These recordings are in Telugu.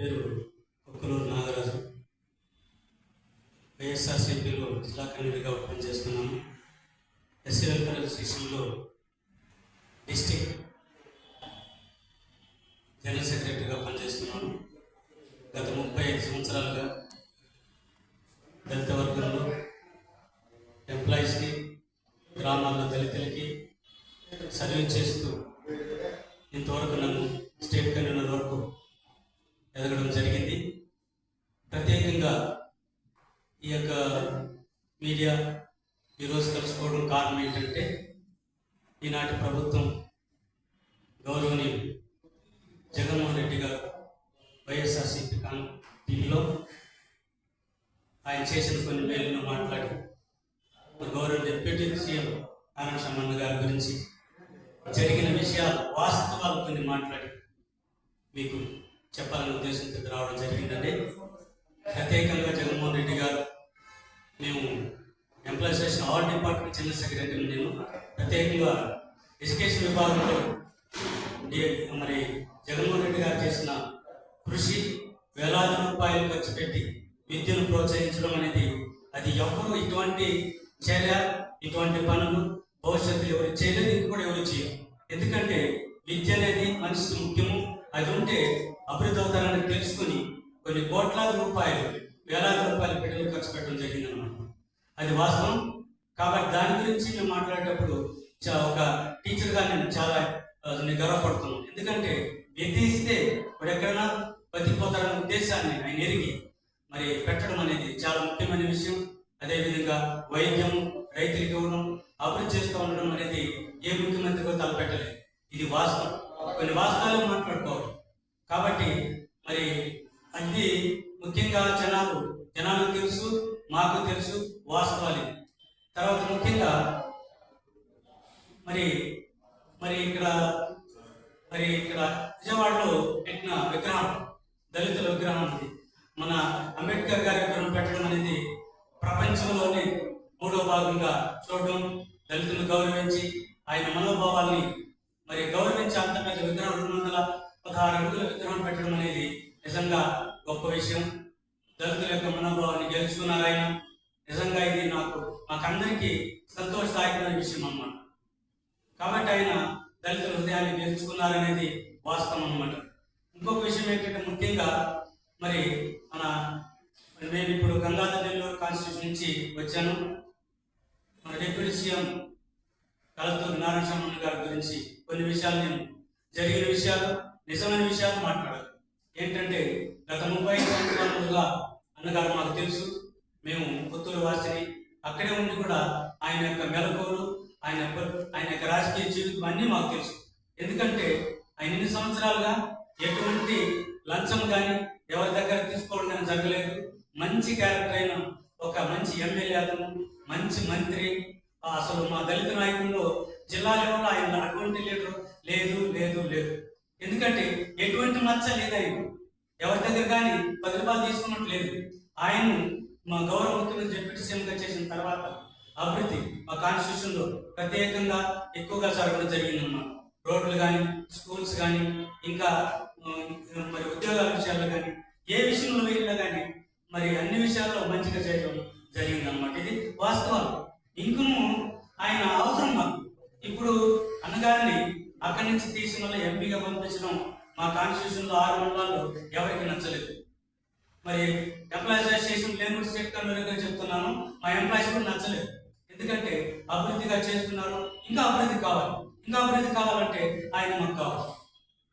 పేరు కుక్కలూరు నాగరాజు. వైఎస్ఆర్సీపీలో జిల్లా కన్వీనర్గా పనిచేస్తున్నాను ఎస్సీ వెల్ఫేర్ అసోసియేషన్లో డిస్టిక్ జనరల్ సెక్రటరీగా పనిచేస్తున్నాను. గత ముప్పై ఐదు సంవత్సరాలుగా మీడియా ఈరోజు కలుసుకోవడం కారణం ఏంటంటే ఈనాటి ప్రభుత్వం గౌరవనీయులు జగన్మోహన్ రెడ్డి గారు వైఎస్ఆర్సీపీ కాన్ టీవీలో ఆయన చేసిన కొన్ని మేలును మాట్లాడి గౌరవ డిప్యూటీ సీఎం నారాయణ సంబంధ గారి గురించి జరిగిన విషయాలు వాస్తవాలు కొన్ని మాట్లాడి మీకు చెప్పాలనే ఉద్దేశంతో రావడం జరిగిందండి. ప్రత్యేకంగా జగన్మోహన్ రెడ్డి గారు మేము employee station all department general secretary నేను ప్రత్యేకంగా ఎడ్యుకేషన్ విభాగంలో మరి జగన్మోహన్ రెడ్డి గారు చేసిన కృషి వేలాది రూపాయలు ఖర్చు పెట్టి విద్యను ప్రోత్సహించడం అనేది అది ఎవరు ఇటువంటి చర్య ఇటువంటి పనులు భవిష్యత్తులో ఎవరు చేయలేదు కూడా ఎవరు చేయరు. ఎందుకంటే విద్య అనేది మనిషికి ముఖ్యము. అది ఉంటే అభివృద్ధి అవుతారని తెలుసుకుని కొన్ని కోట్లాది రూపాయలు వేలాది రూపాయలు బిడ్డలు ఖర్చు పెట్టడం జరిగిందన్నమాట. అది వాస్తవం. కాబట్టి దాని గురించి మేము మాట్లాడేటప్పుడు ఒక టీచర్గా నేను చాలా నేను గర్వపడుతున్నాను. ఎందుకంటే వ్యతిరేస్తే ఇప్పుడు ఎక్కడైనా బతికిపోతారనే ఉద్దేశాన్ని ఆయన ఎరిగి మరి పెట్టడం అనేది చాలా ముఖ్యమైన విషయం. అదేవిధంగా వైద్యం రైతులకు ఇవ్వడం అభివృద్ధి చేస్తూ ఉండడం అనేది ఏ ముఖ్యమంత్రికో తలపెట్టలేదు. ఇది వాస్తవం. కొన్ని వాస్తవాలు మాట్లాడుకోవాలి. కాబట్టి మరి అది ముఖ్యంగా జనాలు జనాలకు తెలుసు మాకు తెలుసు వాస్తవాలు. తర్వాత ముఖ్యంగా మరి మరి ఇక్కడ మరి ఇక్కడ విజయవాడలో పెట్టిన విగ్రహం దళితుల విగ్రహం ఉంది మన అంబేద్కర్ గారి విగ్రహం పెట్టడం అనేది ప్రపంచంలోనే మూడో భాగంగా చూడడం దళితులను గౌరవించి ఆయన మనోభావాల్ని మరి గౌరవించి అంత పెద్ద విగ్రహం రెండు వందల పదహారు అడుగుల విగ్రహం పెట్టడం అనేది నిజంగా గొప్ప విషయం. దళితుల యొక్క మనోభావాన్ని గెలుచుకున్నారు ఆయన. నిజంగా ఇది నాకు మాకందరికీ సంతోషదాయకమైన విషయం అన్నమాట. కాబట్టి ఆయన దళితుల హృదయాన్ని గెలుచుకున్నారనేది వాస్తవం అన్నమాట. ఇంకొక విషయం ఏంటంటే ముఖ్యంగా మరి మన నేను ఇప్పుడు గంగాధర్ నెల్లూరు కాన్స్టిట్యూషన్ నుంచి వచ్చాను. మన డిప్యూటీ సీఎం కలతూరు నారాయణ స్వామి గారి గురించి కొన్ని విషయాలు నేను జరిగిన విషయాలు నిజమైన విషయాలు మాట్లాడాలి. ఏంటంటే గత ముప్పై సంవత్సరాలుగా అన్నగారు మాకు తెలుసు. మేము పుత్తూరు వాసిని అక్కడే ఉండి కూడా ఆయన యొక్క మెలకువలు ఆయన ఆయన యొక్క రాజకీయ జీవితం అన్నీ మాకు తెలుసు. ఎందుకంటే ఆయన ఇన్ని సంవత్సరాలుగా ఎటువంటి లంచం కానీ ఎవరి దగ్గర తీసుకోవడం కానీ జరగలేదు. మంచి క్యారెక్టర్ అయిన ఒక మంచి ఎమ్మెల్యే అతను మంచి మంత్రి. అసలు మా దళిత నాయకుల్లో జిల్లా లెవెల్లో ఆయన అటువంటి లీడర్ లేదు లేదు లేదు. ఎందుకంటే ఎటువంటి మచ్చ లేదు ఆయన ఎవరి దగ్గర కానీ పది రూపాయలు తీసుకున్నట్టు లేదు. ఆయన మా గౌరవ ముఖ్యమంత్రి డిప్యూటీ సీఎంగా చేసిన తర్వాత అభివృద్ధి మా కాన్స్టిట్యూషన్లో ప్రత్యేకంగా ఎక్కువగా జరగడం జరిగిందన్నమాట. రోడ్లు కానీ స్కూల్స్ కానీ ఇంకా మరి ఉద్యోగాల విషయాల్లో కానీ ఏ విషయంలో వెళ్ళినా కానీ మరి అన్ని విషయాల్లో మంచిగా చేయడం జరిగిందన్నమాట. ఇది వాస్తవాలు ఇంకను ఆయన అవసరం మాకు. ఇప్పుడు అన్నగారిని అక్కడి నుంచి తీసిన వాళ్ళ ఎంపీగా పంపించడం మా కాన్స్టిట్యూషన్లో ఆరు మండలాలు ఎవరికి నచ్చలేదు. మరి ఎంప్లాయీస్ అసోసియేషన్ లేబర్ స్టేట్ చెప్తున్నాను? మా ఎంప్లాయీస్ కూడా నచ్చలేదు. ఎందుకంటే అభివృద్ధిగా చేస్తున్నారు. ఇంకా అభివృద్ధి కావాలి. ఇంకా అభివృద్ధి కావాలంటే ఆయన మాకు కావాలి.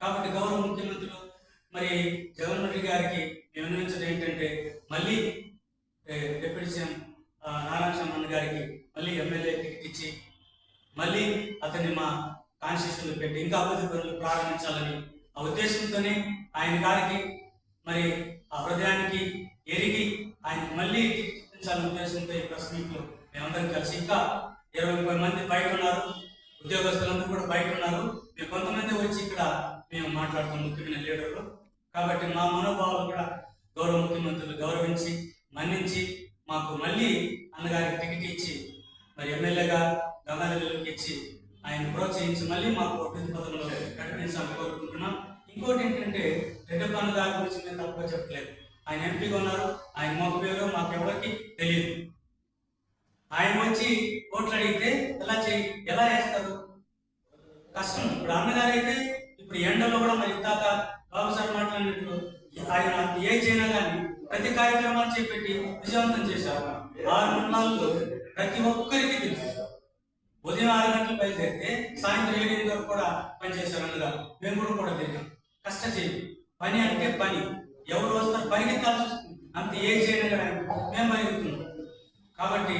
కాబట్టి గౌరవ ముఖ్యమంత్రులు మరి జగన్మోహన్ రెడ్డి గారికి విన్నవించడం ఏంటంటే మళ్ళీ డిప్యూటీ సీఎం నారాయణ గారికి మళ్ళీ ఎమ్మెల్యే టికెట్ ఇచ్చి మళ్ళీ అతన్ని మా కాన్స్టిట్యూషన్లో పెట్టి ఇంకా అభివృద్ధి పనులు ప్రారంభించాలని ఆ ఉద్దేశంతోనే ఆయన గారికి మరి ఆ హృదయానికి ఎరిగి ఆయన మళ్ళీ టికెట్ ఉద్దేశంతో ఈ ప్రెస్ మీట్లో మేమందరం కలిసి ఇంకా ఇరవై ముప్పై మంది బయట ఉన్నారు. ఉద్యోగస్తులందరూ కూడా బయట ఉన్నారు. మేము కొంతమంది వచ్చి ఇక్కడ మేము మాట్లాడుతాం ముఖ్యమైన లీడర్లు. కాబట్టి మా మనోభావాలు కూడా గౌరవ ముఖ్యమంత్రులు గౌరవించి మన్నించి మాకు మళ్ళీ అన్నగారికి టికెట్ ఇచ్చి మరి ఎమ్మెల్యేగా గంగాధర్లకు ఇచ్చి ఆయన ప్రోత్సహించి మళ్ళీ మాకు అభివృద్ధి పథకంలో నడిపించాలని కోరుకుంటున్నాం. ఇంకోటి ఏంటంటే రెడ్డప్పన్న దాని గురించి నేను తప్పుగా చెప్పలేదు. ఆయన ఎంపీగా ఉన్నారు ఆయన మొక్క పేరు మాకు ఎవరికి తెలియదు. ఆయన వచ్చి ఓట్లు అడిగితే ఎలా చేయి ఎలా వేస్తారు? కష్టం. ఇప్పుడు అన్నగారు అయితే ఇప్పుడు ఎండలో కూడా మరి ఇందాక బాబు సార్ మాట్లాడినట్లు ఆయన ఏ చేయినా కానీ ప్రతి కార్యక్రమాలు చేపెట్టి విజయవంతం చేశారు. ఆరు మండలాల్లో ప్రతి ఒక్కరికి తెలుసు. ఉదయం ఆరు గంటలు బయలుదేరితే సాయంత్రం ఏడు వరకు కూడా పనిచేశారు అన్నగారు. మేము కూడా కూడా తిరిగాం. కష్ట పని అంటే పని. ఎవరు వస్తారు పరిగెత్తాల్సి వస్తుంది. అంత ఏ చేయడం కానీ మేము పరిగెత్తున్నాం కాబట్టి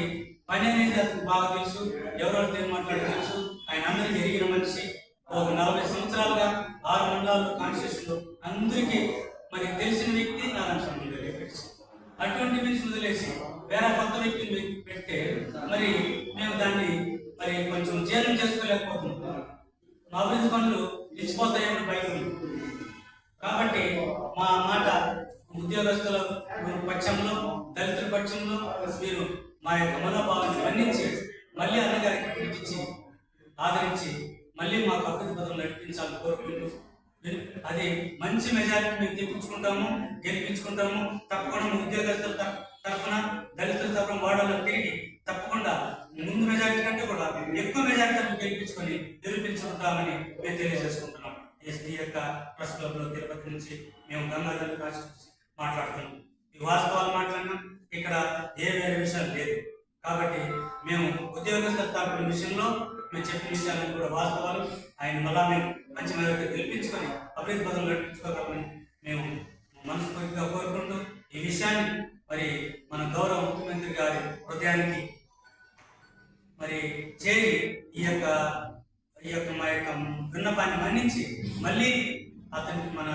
పని అనేది అతను బాగా తెలుసు. ఎవరెవరితో ఏం మాట్లాడి తెలుసు. ఆయన అందరికి ఎరిగిన మనిషి. ఒక నలభై సంవత్సరాలుగా ఆరు మండలాల్లో కాన్స్టిట్యూషన్ అందరికీ మరి తెలిసిన వ్యక్తి నారాయణ అటువంటి వ్యక్తి వదిలేసి వేరే కొత్త వ్యక్తిని పెడితే మరి మేము దాన్ని మరి కొంచెం జీర్ణం చేసుకోలేకపోతున్నాం. మా అభివృద్ధి పనులు నిలిచిపోతాయని భయం అది మంచి మెజారిటీ మేము తెప్పించుకుంటాము గెలిపించుకుంటాము. తప్పకుండా ఉద్యోగస్తుల తరఫున దళితుల తరఫున వాడాలని తిరిగి తప్పకుండా ముందు మెజారిటీ కంటే కూడా ఎక్కువ మెజారిటీ గెలిపించుకొని నిరూపించుకుంటామని మేము తెలియజేసుకుంటున్నాం. ఈ యొక్క ప్రెస్ క్లబ్లో తిరుపతి నుంచి మేము గంగాధర్ రాసి మాట్లాడుతున్నాం. ఈ వాస్తవాలు మాట్లాడినాం ఇక్కడ ఏ వేరే విషయాలు లేదు. కాబట్టి మేము ఉద్యోగస్తుల తరపున విషయంలో మేము చెప్పిన విషయాలను కూడా వాస్తవాలు. ఆయన మళ్ళా మేము మంచి మెజారిటీ గెలిపించుకొని అభివృద్ధి పదవులు నడిపించుకోగలమని మేము మనస్ఫూర్తిగా కోరుకుంటూ ఈ విషయాన్ని మరి మన గౌరవ ముఖ్యమంత్రి గారి హృదయానికి మరి చేరి ఈ యొక్క ఈ యొక్క మా యొక్క విన్నపాన్ని మన్నించి మళ్ళీ అతనికి మన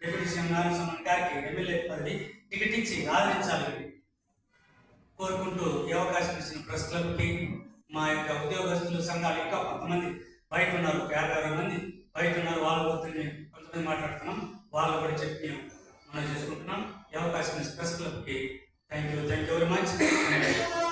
డిప్యూటీ సీఎం నారాయణ గారికి ఎమ్మెల్యే పదవి టికెట్ ఇచ్చి ఆదరించాలని కోరుకుంటూ ఈ అవకాశం ఇచ్చిన ప్రెస్ క్లబ్కి మా యొక్క ఉద్యోగస్తులు సంఘాలు ఇంకా కొంతమంది బయట ఉన్నారు ఒక యాభై అరవై మంది బయట ఉన్నారు వాళ్ళ గురించి కొంతమంది మాట్లాడుతున్నాం వాళ్ళు కూడా చెప్పి మనం చేసుకుంటున్నాం. ఈ అవకాశం ప్రెస్ క్లబ్కి thank you thank you very much.